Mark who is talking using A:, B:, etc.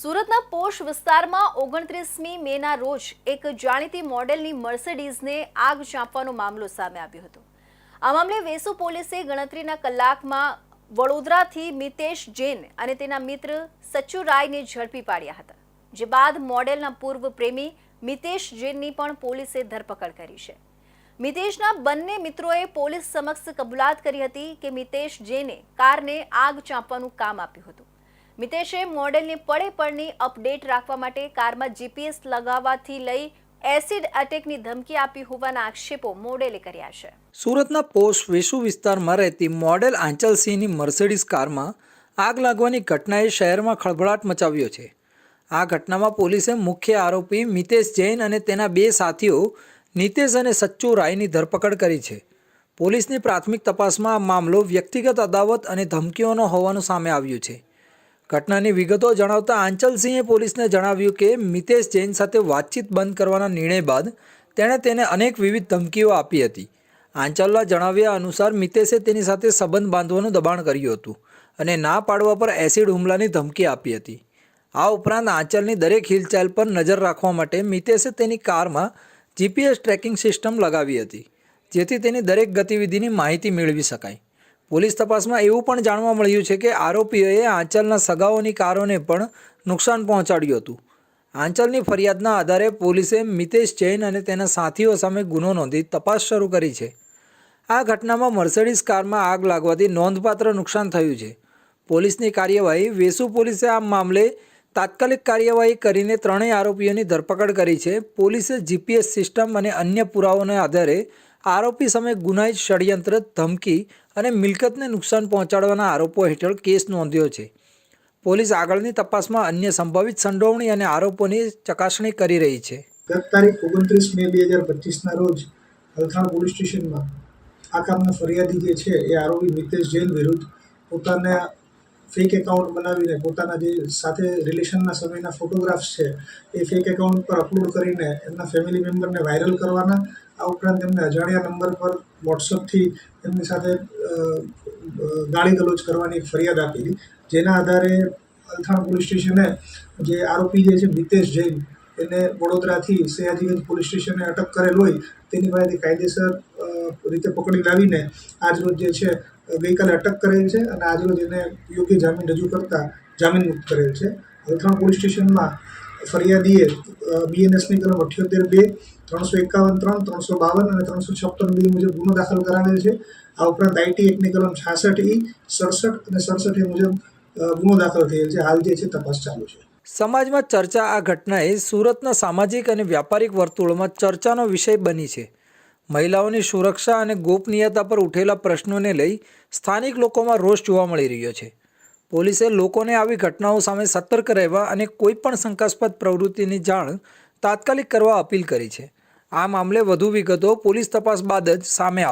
A: સુરતના પોશ વિસ્તારમાં ઓગણત્રીસમી મેના રોજ એક જાણીતી મોડેલની મર્સિડીઝને આગ ચાંપવાનો મામલો સામે આવ્યો હતો. આ મામલે વેસુ પોલીસે ગણતરીના કલાકમાં વડોદરાથી મિતેશ જૈન અને તેના મિત્ર સચ્ચુ રાયને ઝડપી પાડ્યા હતા, જે બાદ મોડેલના પૂર્વ પ્રેમી મિતેશ જૈનની પણ પોલીસે ધરપકડ કરી છે. મિતેશના બંને મિત્રોએ પોલીસ સમક્ષ કબૂલાત કરી હતી કે મિતેશ જૈને કારને આગ ચાંપવાનું કામ આપ્યું હતું. મિતેશે મોડેલની પડે પડની અપડેટ રાખવા માટે કારમાં જીપીએસ લગાવવાથી લઈ એસિડ એટેકની ધમકી આપી હોવાના આક્ષેપો મોડેલે કર્યા છે.
B: સુરતના પોસ્ટ વેસુ વિસ્તારમાં રહેતી મોડેલ આંચલસિંહની મર્સિડીઝ કારમાં આગ લાગવાની ઘટનાએ શહેરમાં ખળભળાટ મચાવ્યો છે. આ ઘટનામાં પોલીસે મુખ્ય આરોપી મિતેશ જૈન અને તેના બે સાથીઓ નિતેશ અને સચ્ચુ રાયની ધરપકડ કરી છે. પોલીસની પ્રાથમિક તપાસમાં આ મામલો વ્યક્તિગત અદાવત અને ધમકીઓનો હોવાનું સામે આવ્યું છે. ઘટનાની વિગતો જણાવતા આંચલસિંહે પોલીસને જણાવ્યું કે મિતેશ જૈન સાથે વાતચીત બંધ કરવાના નિર્ણય બાદ તેણે તેને અનેક વિવિધ ધમકીઓ આપી હતી. આંચલના જણાવ્યા અનુસાર મિતેશે તેની સાથે સંબંધ બાંધવાનું દબાણ કર્યું હતું અને ના પાડવા પર એસિડ હુમલાની ધમકી આપી હતી. આ ઉપરાંત આંચલની દરેક હિલચાલ પર નજર રાખવા માટે મિતેશે તેની કારમાં જીપીએસ ટ્રેકિંગ સિસ્ટમ લગાવી હતી, જેથી તેની દરેક ગતિવિધિની માહિતી મેળવી શકાય. પોલીસ તપાસમાં એવું પણ જાણવા મળ્યું છે કે આરોપીઓએ આંચલના સગાઓની કારોને પણ નુકસાન પહોંચાડ્યું હતું. આંચલની ફરિયાદના આધારે પોલીસે મિતેશ જૈન અને તેના સાથીઓ સામે ગુનો નોંધી તપાસ શરૂ કરી છે. આ ઘટનામાં મર્સિડીઝ કારમાં આગ લાગવાથી નોંધપાત્ર નુકસાન થયું છે. પોલીસની કાર્યવાહી વેસુ પોલીસે આ મામલે તાત્કાલિક કાર્યવાહી કરીને ત્રણેય આરોપીઓની ધરપકડ કરી છે. પોલીસે જીપીએસ સિસ્ટમ અને અન્ય પુરાવાના આધારે આરોપી સામે ગુનાહિત ષડયંત્ર, ધમકી અને મિલકતને નુકસાન પહોંચાડવાના આરોપો હેઠળ કેસ નોંધ્યો છે. પોલીસ આગળની તપાસમાં અન્ય સંભવિત સંડોવણી અને આરોપોની ચકાસણી કરી રહી છે.
C: ગત તારીખ ઓગણત્રીસ મે બે હજાર પચીસના રોજ હલથાણ પોલીસ સ્ટેશનમાં આ કામના ફરિયાદી જે છે એ આરોપી મિતેશ જૈન વિરુદ્ધ પોતાના ફેક એકાઉન્ટ બનાવીને પોતાના જે સાથે રિલેશનના સમયના ફોટોગ્રાફ્સ છે, એ ફેક એકાઉન્ટ પર અપલોડ કરીને એમના ફેમિલી મેમ્બરને વાયરલ કરવાના. આ ઉપરાંત એમને અજાણ્યા નંબર પર વોટ્સઅપથી એમની સાથે ગાળી ગલોચ કરવાની ફરિયાદ આપી. જેના આધારે અલથાણ પોલીસ સ્ટેશને જે આરોપી જે છે મિતેશ જૈન, એને વડોદરાથી સયાજીગંજ પોલીસ સ્ટેશને અટક કરેલ હોય. તેની પાસેથી કાયદેસર રીતે પકડી લાવીને આજરોજ જે છે ગઈકાલે અટક કરેલ છે અને આજરોજ એને યોગ્ય જામીન રજૂ કરતા જામીન મુક્ત કરેલ છે. અલથાણ પોલીસ સ્ટેશનમાં ફરિયાદીએ બીએનએસની કલમ અઠ્યોતેર બે, ત્રણસો એકાવન ત્રણ, ત્રણસો બાવન અને ત્રણસો છપ્પન બી મુજબ ગુનો દાખલ કરાવેલ છે. આ ઉપરાંત આઈટી એક્ટની કલમ છાસઠ ઈ, સડસઠ અને સડસઠ એ મુજબ ગુનો દાખલ થયેલ છે. હાલ જે છે તપાસ ચાલુ છે.
B: સમાજમાં ચર્ચા આ ઘટનાએ સુરતના સામાજિક અને વ્યાપારિક વર્તુળોમાં ચર્ચાનો વિષય બની છે. મહિલાઓની સુરક્ષા અને ગોપનીયતા પર ઉઠેલા પ્રશ્નોને લઈ સ્થાનિક લોકોમાં રોષ જોવા મળી રહ્યો છે. પોલીસે લોકોને આવી ઘટનાઓ સામે સતર્ક રહેવા અને કોઈપણ શંકાસ્પદ પ્રવૃત્તિની જાણ તાત્કાલિક કરવા અપીલ કરી છે. આ મામલે વધુ વિગતો પોલીસ તપાસ બાદ જ સામે આવશે.